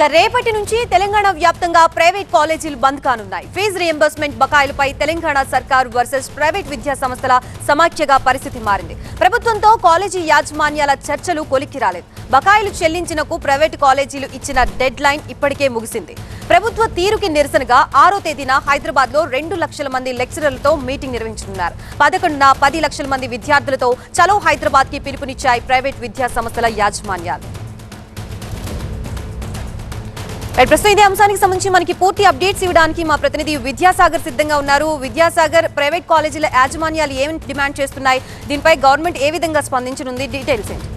ఇక రేపటి నుంచి తెలంగాణ వ్యాప్తంగా ప్రైవేట్ కాలేజీలు బంద్ కానున్నాయి. ఫీజు రియంబర్స్మెంట్ బకాయిలపై తెలంగాణ సర్కార్ వర్సెస్ ప్రైవేట్ విద్యా సంస్థల సమాఖ్యగా పరిస్థితి మారింది. ప్రభుత్వంతో కాలేజీ యాజమాన్యాల చర్చలు కొలిక్కి రాలేదు. బకాయిలు చెల్లించినకు ప్రైవేట్ కాలేజీలు ఇచ్చిన డెడ్ లైన్ ఇప్పటికే ముగిసింది. ప్రభుత్వ తీరుకి నిరసనగా ఆరో తేదీన హైదరాబాద్లో రెండు లక్షల మంది లెక్చరర్లతో మీటింగ్ నిర్వహించనున్నారు. పదకొండున పది లక్షల మంది విద్యార్థులతో చలో హైదరాబాద్కి పిలుపునిచ్చాయి ప్రైవేట్ విద్యా సంస్థల యాజమాన్యాలు. ప్రస్తుతం ఇదే అంశానికి సంబంధించి మనకి పూర్తి అప్డేట్స్ ఇవ్వడానికి మా ప్రతినిధి విద్యాసాగర్ సిద్ధంగా ఉన్నారు. విద్యాసాగర్ ప్రైవేట్ కాలేజీల యాజమాన్యాలు ఏమి డిమాండ్ చేస్తున్నాయి? దీనిపై గవర్నమెంట్ ఏ విధంగా స్పందించనుంది? డీటెయిల్స్ ఏంటి?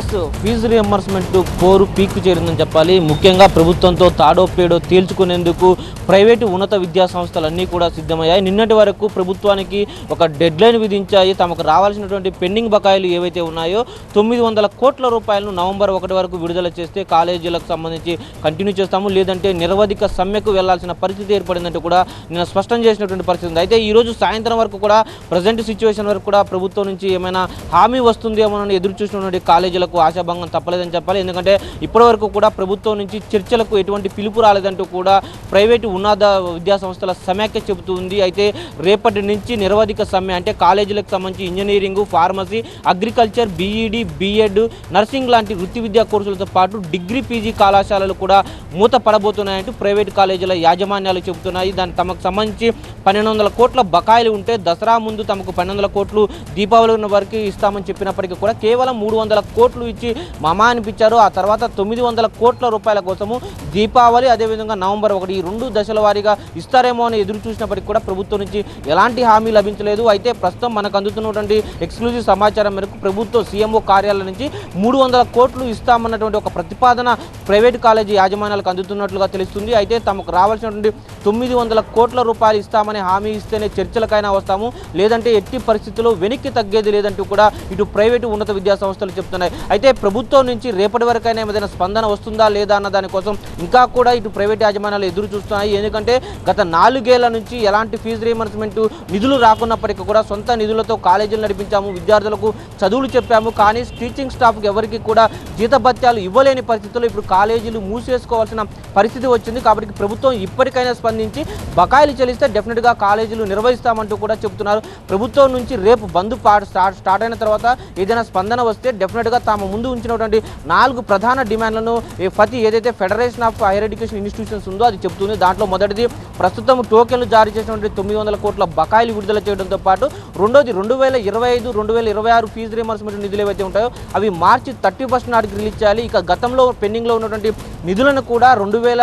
ఎస్ ఫీజు రియంబర్స్మెంట్ కోరు పీక్ చేరిందని చెప్పాలి. ముఖ్యంగా ప్రభుత్వంతో తాడో పేడో తేల్చుకునేందుకు ప్రైవేటు ఉన్నత విద్యా సంస్థలన్నీ కూడా సిద్ధమయ్యాయి. నిన్నటి వరకు ప్రభుత్వానికి ఒక డెడ్ లైన్ విధించాయి. తమకు రావాల్సినటువంటి పెండింగ్ బకాయిలు ఏవైతే ఉన్నాయో తొమ్మిది వందల కోట్ల రూపాయలను నవంబర్ ఒకటి వరకు విడుదల చేస్తే కాలేజీలకు సంబంధించి కంటిన్యూ చేస్తాము. లేదంటే నిరవధిక సమ్మెకు వెళ్ళాల్సిన పరిస్థితి ఏర్పడిందంటూ కూడా నిన్న స్పష్టం చేసినటువంటి పరిస్థితి ఉంది. అయితే ఈరోజు సాయంత్రం వరకు కూడా ప్రజెంట్ సిచ్యువేషన్ వరకు కూడా ప్రభుత్వం నుంచి ఏమైనా హామీ వస్తుందేమోనని ఎదురు చూసినటువంటి కాలేజీలకు ఆశాభంగం తప్పలేదని చెప్పాలి. ఎందుకంటే ఇప్పటివరకు కూడా ప్రభుత్వం నుంచి చర్చలకు ఎటువంటి పిలుపు రాలేదంటూ కూడా ప్రైవేటు ఉన్నత విద్యా సంస్థల సమాఖ్య చెబుతుంది. అయితే రేపటి నుంచి నిరవధిక సమ్మె అంటే కాలేజీలకు సంబంధించి engineering pharmacy agriculture B E D BEd nursing లాంటి వృత్తి విద్యా కోర్సులతో పాటు డిగ్రీ పీజీ కళాశాలలు కూడా మూత పడబోతున్నాయంటూ ప్రైవేట్ కాలేజీల యాజమాన్యాలు చెబుతున్నాయి. దాని తమకు సంబంధించి పన్నెండు వందల కోట్ల బకాయిలు ఉంటే దసరా ముందు తమకు పన్నెండు వందల కోట్లు దీపావళి వరకు ఇస్తామని చెప్పినప్పటికీ కూడా కేవలం మూడు వందల కోట్లు ఇచ్చి మమా అనిపించారు. ఆ తర్వాత తొమ్మిది వందల కోట్ల రూపాయల కోసము దీపావళి అదేవిధంగా నవంబర్ ఒకటి ఈ రెండు దశల వారీగా ఇస్తారేమో అని ఎదురు చూసినప్పటికీ కూడా ప్రభుత్వం నుంచి ఎలాంటి హామీ లభించలేదు. అయితే ప్రస్తుతం మనకు అందుతున్నటువంటి ఎక్స్క్లూజివ్ సమాచారం మేరకు ప్రభుత్వ సీఎంఓ కార్యాలయం నుంచి మూడు వందల కోట్లు ఇస్తామన్నటువంటి ఒక ప్రతిపాదన ప్రైవేట్ కాలేజీ యాజమాన్యాలకు అందుతున్నట్లుగా తెలుస్తుంది. అయితే తమకు రావాల్సినటువంటి తొమ్మిది వందల కోట్ల రూపాయలు ఇస్తామని హామీ ఇస్తేనే చర్చలకైనా వస్తాము. లేదంటే ఎట్టి పరిస్థితుల్లో వెనక్కి తగ్గేది లేదంటూ కూడా ఇటు ప్రైవేటు ఉన్నత విద్యా సంస్థలు చెప్తున్నాయి. అయితే ప్రభుత్వం నుంచి రేపటి వరకైనా ఏదైనా స్పందన వస్తుందా లేదా అన్న దానికోసం ఇంకా కూడా ఇటు ప్రైవేట్ యాజమాన్యాలు ఎదురు చూస్తున్నాయి. ఎందుకంటే గత నాలుగేళ్ళ నుంచి ఎలాంటి ఫీజు రీఎంబర్స్మెంట్ నిధులు రాకున్నప్పటికీ కూడా సొంత నిధులతో కాలేజీలు నడిపించాము విద్యార్థులకు చదువులు చెప్పాము. కానీ టీచింగ్ స్టాఫ్కి ఎవరికి కూడా జీతభత్యాలు ఇవ్వలేని పరిస్థితుల్లో ఇప్పుడు కాలేజీలు మూసేసుకోవాల్సిన పరిస్థితి వచ్చింది. కాబట్టి ప్రభుత్వం ఇప్పటికైనా స్పందించి బకాయిలు చెల్లిస్తే డెఫినెట్గా కాలేజీలు నిర్వహిస్తామంటూ కూడా చెబుతున్నారు. ప్రభుత్వం నుంచి రేపు బంద్ పాట స్టార్ట్ స్టార్ట్ అయిన తర్వాత ఏదైనా స్పందన వస్తే డెఫినెట్గా తాము ముందు ఉంచినటువంటి నాలుగు ప్రధాన డిమాండ్లను ప్రతి ఫతి ఏదైతే federation of higher education institutions ఉందో అది చెబుతుంది. దాంట్లో మొదటిది ప్రస్తుతం టోకెన్లు జారీ చేసినటువంటి తొమ్మిది వందల కోట్ల బకాయిలు విడుదల చేయడంతో పాటు రెండోది రెండు వేల ఇరవై ఐదు రెండు వేల ఇరవై ఆరు ఫీజు రిమర్స్మెంట్ నిధులు ఏవైతే ఉంటాయో అవి మార్చి థర్టీ ఫస్ట్ నాటికి రిలీజ్ చేయాలి. ఇక గతంలో పెండింగ్లో ఉన్నటువంటి నిధులను కూడా రెండు వేల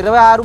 ఇరవై ఆరు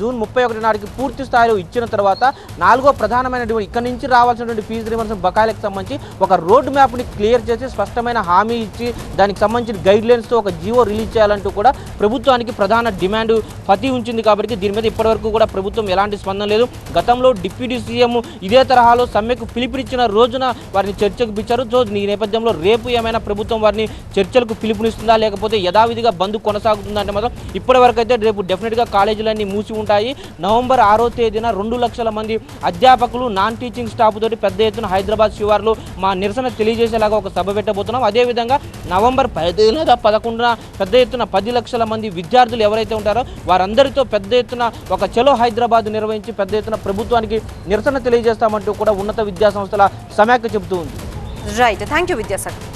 జూన్ ముప్పై ఒకటి నాటికి పూర్తి స్థాయిలో ఇచ్చిన తర్వాత నాలుగో ప్రధానమైన ఇక్కడి నుంచి రావాల్సినటువంటి ఫీజు రిమర్స్మెంట్ బకాయిలకు సంబంధించి ఒక రోడ్ మ్యాప్ని క్లియర్ చేసి స్పష్టమైన హామీ ఇచ్చి దానికి సంబంధించిన గైడ్ లైన్స్తో ఒక జీవో రిలీజ్ చేయాలంటూ కూడా ప్రభుత్వానికి ప్రధాన డిమాండ్ ఫతి ఉంచింది కాబట్టి దీని మీద ఇప్పటివరకు కూడా ప్రభుత్వం ఎలాంటి స్పందన లేదు. గతంలో డిప్యూటీ సీఎం ఇదే తరహాలో సమ్మెకు పిలుపునిచ్చిన రోజున వారిని చర్చకు పిలిచారు. సో ఈ నేపథ్యంలో రేపు ఏమైనా ప్రభుత్వం వారిని చర్చలకు పిలుపునిస్తుందా? లేకపోతే యథావిధిగా బంద్ కొనసాగుతుందంటే మాత్రం ఇప్పటివరకు అయితే రేపు డెఫినెట్గా కాలేజీలన్నీ మూసి ఉంటాయి. నవంబర్ ఆరో తేదీన రెండు లక్షల మంది అధ్యాపకులు నాన్ టీచింగ్ స్టాఫ్ తోటి పెద్ద ఎత్తున హైదరాబాద్ శివార్లో మా నిరసన తెలియజేసేలాగా ఒక సభ పెట్టబోతున్నాం. అదేవిధంగా నవంబర్ పదిహేను లేదా పదకొండున పెద్ద ఎత్తున పది లక్షల మంది విద్యార్థులు ఎవరైతే ఉంటారో వారందరితో పెద్ద ఎత్తున ఒక చలో హైదరాబాద్ నిర్వహించి పెద్ద ఎత్తున ప్రభుత్వానికి నిరసన తెలియజేస్తామంటూ కూడా ఉన్నత విద్యాసంస్థల సమాఖ్య చెబుతూ ఉంది. Right thank you Vidyasagar